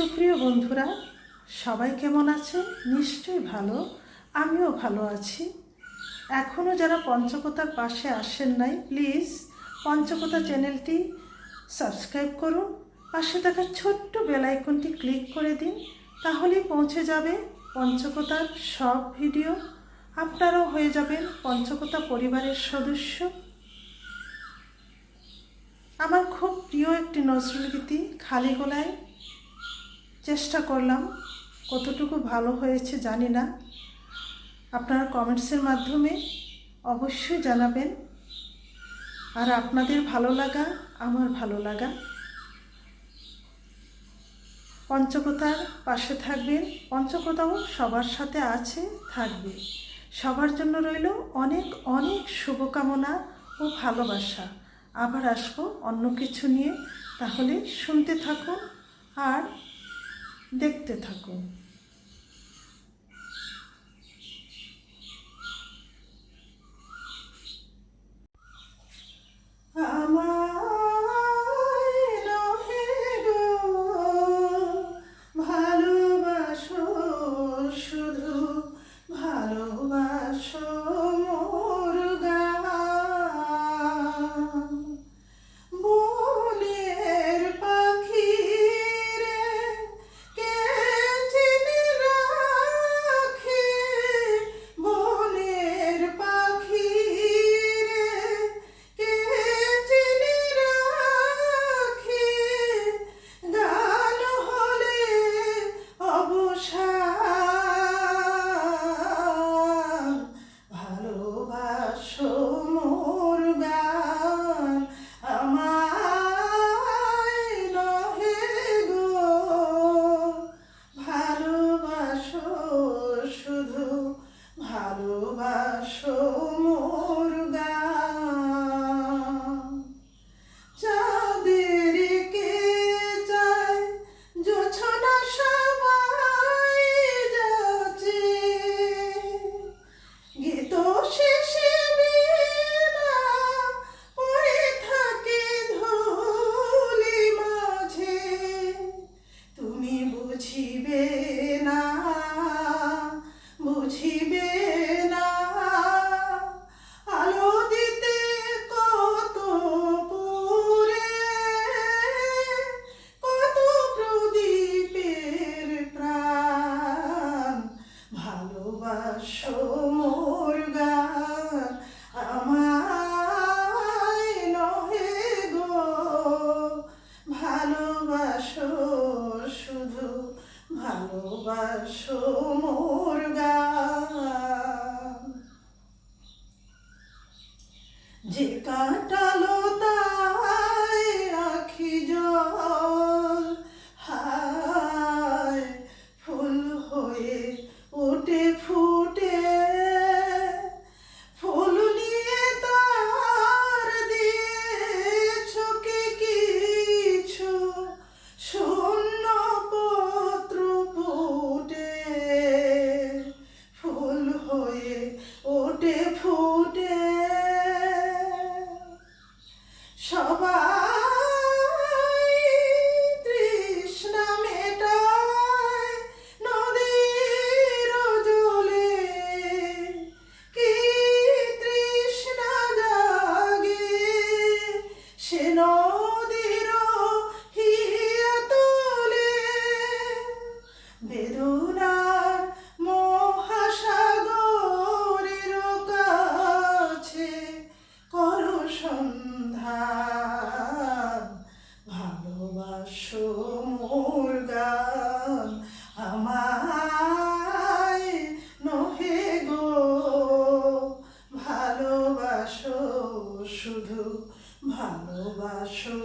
সুপ্রিয় বন্ধুরা, সবাই কেমন আছে নিশ্চয়ই ভালো। আমিও ভালো আছি। এখনও যারা পঞ্চকতার পাশে আসেন নাই, প্লিজ পঞ্চকতা চ্যানেলটি সাবস্ক্রাইব করুন। পাশে থাকা ছোট্ট বেল আইকনটি ক্লিক করে দিন, তাহলেই পৌঁছে যাবে পঞ্চকতার সব ভিডিও। আপনারাও হয়ে যাবেন পঞ্চকতা পরিবারের সদস্য। আমার খুব প্রিয় একটি নজরুল গীতি খালি গলায় চেষ্টা করলাম, কতটুকু ভালো হয়েছে জানি না। আপনারা কমেন্টসের মাধ্যমে অবশ্যই জানাবেন। আর আপনাদের ভালো লাগা, আমার ভালো লাগা। পঞ্চকতার পাশে থাকবেন। পঞ্চকতাও সবার সাথে আছে, থাকবে। সবার জন্য রইল অনেক অনেক শুভকামনা ও ভালোবাসা। আবার আসব অন্য কিছু নিয়ে। তাহলে শুনতে থাকুন আর দেখতে থাকুন ভালোবাসো মোর যে কাটালো ভালোবাসো।